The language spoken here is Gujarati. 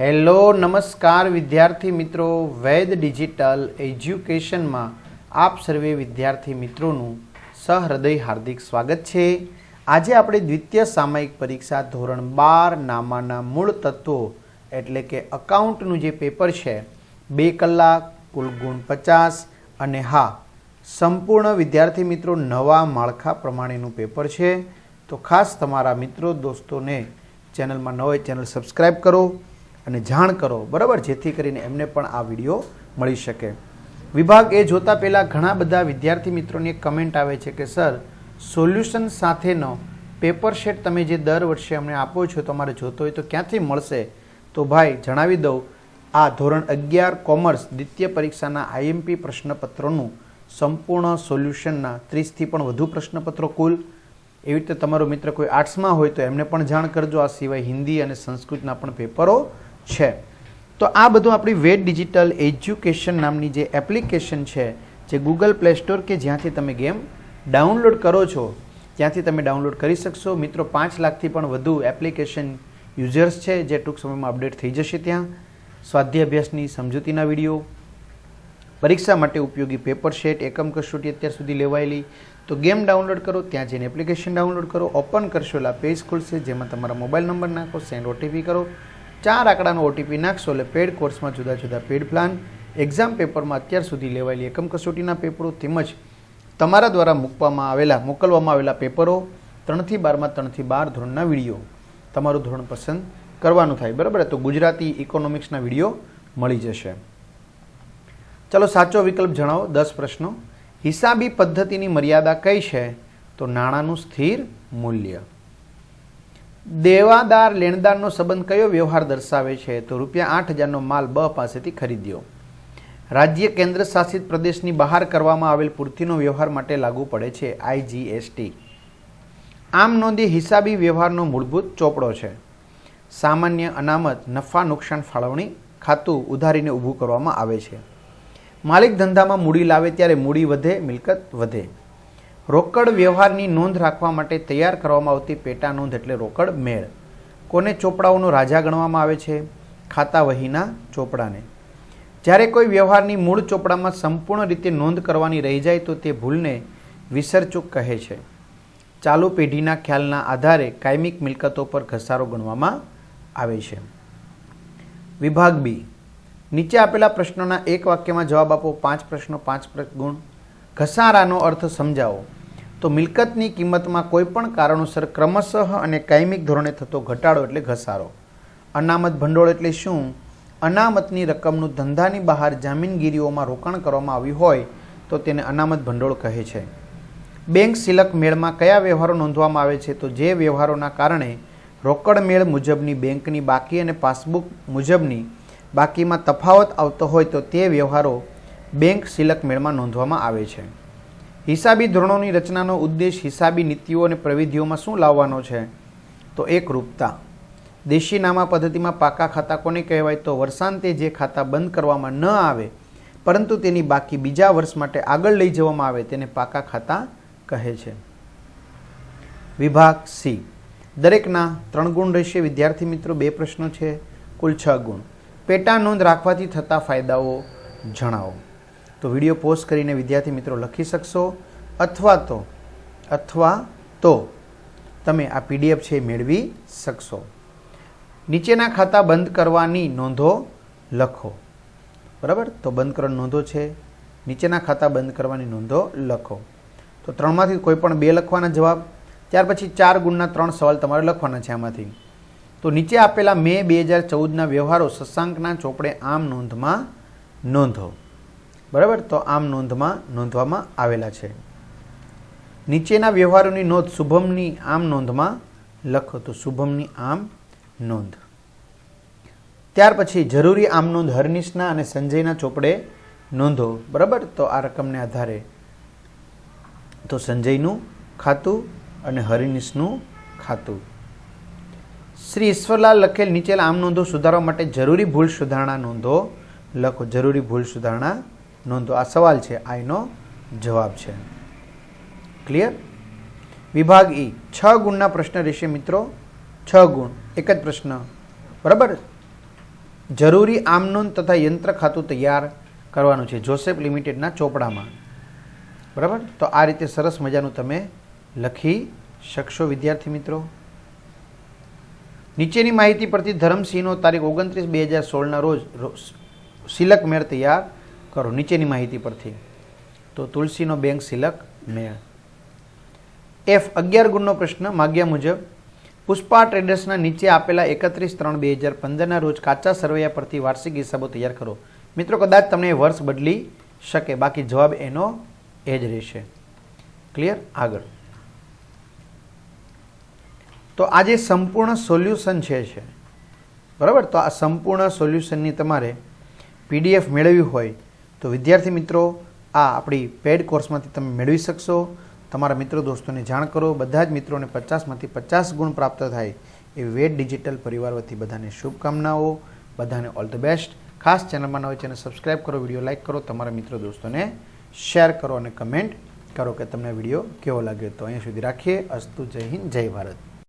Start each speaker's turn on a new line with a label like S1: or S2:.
S1: હેલો, નમસ્કાર વિદ્યાર્થી મિત્રો. વૈદ ડિજિટલ એજ્યુકેશનમાં આપ સર્વે વિદ્યાર્થી મિત્રોનું સહૃદય હાર્દિક સ્વાગત છે. આજે આપણે દ્વિતીય સામયિક પરીક્ષા ધોરણ બાર નામાના મૂળ તત્વો, એટલે કે અકાઉન્ટનું જે પેપર છે, બે કલાક, કુલ ગુણ પચાસ અને હા, સંપૂર્ણ વિદ્યાર્થી મિત્રો નવા માળખા પ્રમાણેનું પેપર છે. તો ખાસ તમારા મિત્રો, દોસ્તોને ચેનલમાં ન ચેનલ સબસ્ક્રાઈબ કરો. અને જાણ કરો, બરાબર? જેથી કરીને એમને પણ આ વીડિયો મળી શકે. વિભાગ એ જોતા પહેલાં ઘણા બધા વિદ્યાર્થી મિત્રોની એક કમેન્ટ આવે છે કે, સર, સોલ્યુશન સાથેનો પેપર શેટ તમે જે દર વર્ષે અમને આપો છો, તમારે જોતો હોય તો ક્યાંથી મળશે? તો ભાઈ, જણાવી દઉં. આ ધોરણ અગિયાર કોમર્સ દ્વિતીય પરીક્ષાના આઈએમપી પ્રશ્નપત્રોનું સંપૂર્ણ સોલ્યુશનના ત્રીસથી પણ વધુ પ્રશ્નપત્રો કુલ. એવી રીતે તમારો મિત્ર કોઈ આર્ટ્સમાં હોય તો એમને પણ જાણ કરજો. આ સિવાય હિન્દી અને સંસ્કૃતના પણ પેપરો છે. તો આ બધું આપણી વેટ ડિજિટલ એજ્યુકેશન નામની જે એપ્લિકેશન છે, જે ગૂગલ પ્લે સ્ટોર કે જ્યાંથી તમે ગેમ ડાઉનલોડ કરો છો, ત્યાંથી તમે ડાઉનલોડ કરી શકશો. મિત્રો, પાંચ લાખથી પણ વધુ એપ્લિકેશન યુઝર્સ છે જે ટૂંક સમયમાં અપડેટ થઈ જશે ત્યાં. સ્વાધ્યાય અભ્યાસની સમજૂતીના વીડિયો, પરીક્ષા માટે ઉપયોગી પેપર શેટ એકમ કસોટી અત્યાર સુધી લેવાયેલી. તો ગેમ ડાઉનલોડ કરો, ત્યાં જઈને એપ્લિકેશન ડાઉનલોડ કરો, ઓપન કરશો એટલે પેજ ખુલશે, જેમાં તમારા મોબાઈલ નંબર નાખો, સેન્ડ ઓટીપી કરો. ચાર આંકડાનો ઓટીપી નાખશો એટલે પેડ કોર્સમાં જુદા જુદા પેડ પ્લાન એક્ઝામ પેપરમાં અત્યાર સુધી લેવાયેલી એકમ કસોટીના પેપરો તેમજ તમારા દ્વારા મૂકવામાં આવેલા, મોકલવામાં આવેલા પેપરો ત્રણથી બારમાં ત્રણથી બાર ધોરણના વીડિયો. તમારું ધોરણ પસંદ કરવાનું થાય, બરાબર? તો ગુજરાતી ઇકોનોમિક્સના વીડિયો મળી જશે. ચલો સાચો વિકલ્પ જણાવો, દસ પ્રશ્નો. હિસાબી પદ્ધતિની મર્યાદા કઈ છે? તો નાણાંનું સ્થિર મૂલ્ય. દેવાદાર લેણદારનો સંબંધ કયો વ્યવહાર દર્શાવે છે? તો રૂપિયા આઠ હજારનો માલ બ પાસેથી ખરીદ્યો. રાજ્ય કેન્દ્ર શાસિત પ્રદેશની બહાર કરવામાં આવેલ પૂર્તિનો વ્યવહાર માટે લાગુ પડે છે આઈજીએસટી આમ નોંધી હિસાબી વ્યવહારનો મૂળભૂત ચોપડો છે. સામાન્ય અનામત, નફા, નુકસાન, ફાળવણી, ખાતું ઉધારીને ઊભું કરવામાં આવે છે. માલિક ધંધામાં મૂડી લાવે ત્યારે મૂડી વધે, મિલકત વધે. રોકડ વ્યવહારની નોંધ રાખવા માટે તૈયાર કરવામાં આવતી પેટા નોંધ એટલે રોકડ મેળ. કોને ચોપડાઓનો રાજા ગણવામાં આવે છે? ખાતા વહીના ચોપડાને. જ્યારે કોઈ વ્યવહારની મૂળ ચોપડામાં સંપૂર્ણ રીતે નોંધ કરવાની રહી જાય તો તે ભૂલને વિસરચૂક કહે છે. ચાલુ પેઢીના ખ્યાલના આધારે કાયમિક મિલકતો પર ઘસારો ગણવામાં આવે છે. વિભાગ બી. નીચે આપેલા પ્રશ્નોના એક વાક્યમાં જવાબ આપો. પાંચ પ્રશ્નો, પાંચ ગુણ ઘસારાનો અર્થ સમજાવો. તો મિલકતની કિંમતમાં કોઈપણ કારણોસર ક્રમશઃ અને કાયમિક ધોરણે થતો ઘટાડો એટલે ઘસારો. અનામત ભંડોળ એટલે શું? અનામતની રકમનું ધંધાની બહાર જામીનગીરીઓમાં રોકાણ કરવામાં આવ્યું હોય તો તેને અનામત ભંડોળ કહે છે. બેંક સિલક મેળમાં કયા વ્યવહારો નોંધવામાં આવે છે? તો જે વ્યવહારોના કારણે રોકડ મેળ મુજબની બેંકની બાકી અને પાસબુક મુજબની બાકીમાં તફાવત આવતો હોય તો તે વ્યવહારો બેંક સિલક મેળમાં નોંધવામાં આવે છે. હિસાબી ધોરણોની રચનાનો ઉદ્દેશ હિસાબી નીતિઓ અને પ્રવિધિઓમાં શું લાવવાનો છે? તો એકરૂપતા દેશી નામા પદ્ધતિમાં પાકા ખાતા કોને કહેવાય? તો વર્ષાંતે જે ખાતા બંધ કરવામાં ન આવે, પરંતુ તેની બાકી બીજા વર્ષ માટે આગળ લઈ જવામાં આવે તેને પાકા ખાતા કહે છે. વિભાગ સી. દરેકના ત્રણ ગુણ રહેશે. વિદ્યાર્થી મિત્રો, બે પ્રશ્નો છે. કુલ છ ગુણ. પેટા નોંધ રાખવાથી થતા ફાયદાઓ જણાવો. તો વીડિયો પોસ્ટ કરીને વિદ્યાર્થી મિત્રો લખી શકશો અથવા તો અથવા તો તમે આ પીડીએફ છે મેળવી શકશો. નીચેના ખાતા બંધ કરવાની નોંધો લખો. બરાબર? તો બંધ કરવાની નોંધો છે. નીચેના ખાતા બંધ કરવાની નોંધો લખો. તો ત્રણમાંથી કોઈ પણ બે લખવાના જવાબ. ત્યાર પછી ચાર ગુણના ત્રણ સવાલ તમારે લખવાના છે આમાંથી. તો નીચે આપેલા મે બે હજાર ચૌદના વ્યવહારો શશાંકના ચોપડે આમ નોંધમાં નોંધો. બરાબર? તો આમ નોંધમાં, નોંધવામાં આવેલા છે. નીચેના વ્યવહારોની નોંધ શુભમની આમ નોંધમાં લખો તો શુભમની આમ નોંધ. ત્યાર પછી જરૂરી આમ નોંધ હરનિશના અને સંજયના ચોપડે નોંધો. બરાબર? તો આ રકમને આધારે તો સંજયનું ખાતું અને હરિનિશનું ખાતું. શ્રી ઈશ્વરલાલ લખેલ નીચેલા આમ નોંધો સુધારવા માટે જરૂરી ભૂલ સુધારણા નોંધો લખો. જરૂરી ભૂલ સુધારણા નોંધો આ સવાલ છે આઈનો જવાબ છે ક્લિયર વિભાગ ઈ છ ગુણના પ્રશ્ન રહેશે મિત્રો છ ગુણ એક જ પ્રશ્ન બરાબર જરૂરી આમનોંધ તથા યંત્ર ખાતું તૈયાર કરવાનું છે જોસેફ લિમિટેડના ચોપડામાં બરાબર તો આ રીતે સરસ મજાનું તમે લખી શકશો વિદ્યાર્થી મિત્રો નીચેની માહિતી પરથી ધરમસિંહનો તારીખ ઓગણત્રીસ બે હજાર સોળના રોજ સિલક મેળ તૈયાર કરો, નીચેની માહિતી પરથી. તો તુલસીનો બેંક સિલક મેળ એફ અગિયાર ગુણનો પ્રશ્ન માગ્યા મુજબ, પુષ્પા ટ્રેડર્સના નીચે આપેલા એકત્રીસ ત્રણ બે હજાર પંદરના રોજ કાચા સરવૈયા પરથી વાર્ષિક હિસાબો તૈયાર કરો. મિત્રો, કદાચ તમને વર્ષ બદલી શકે, બાકી જવાબ એનો એ જ રહેશે. ક્લિયર આગળ. તો આ જે સંપૂર્ણ સોલ્યુશન છે છે. બરાબર? તો આ સંપૂર્ણ સોલ્યુશનની તમારે પીડીએફ મેળવવી હોય તો વિદ્યાર્થી મિત્રો, આ આપણી પેડ કોર્સમાંથી તમે મેળવી શકશો. તમારા મિત્રો દોસ્તોને જાણ કરો. બધા જ મિત્રોને પચાસમાંથી પચાસ ગુણ પ્રાપ્ત થાય એ વેદ ડિજિટલ પરિવાર વતી બધાને શુભકામનાઓ. બધાને ઓલ ધ બેસ્ટ ખાસ ચેનલમાં ન હોય ચેનલ સબસ્ક્રાઇબ કરો વીડિયો લાઇક કરો. તમારા મિત્રો દોસ્તોને શેર કરો અને કમેન્ટ કરો કે તમને વીડિયો કેવો લાગ્યો. તો અહીંયા સુધી રાખીએ. અસ્તુ જય હિન્દ, જય ભારત.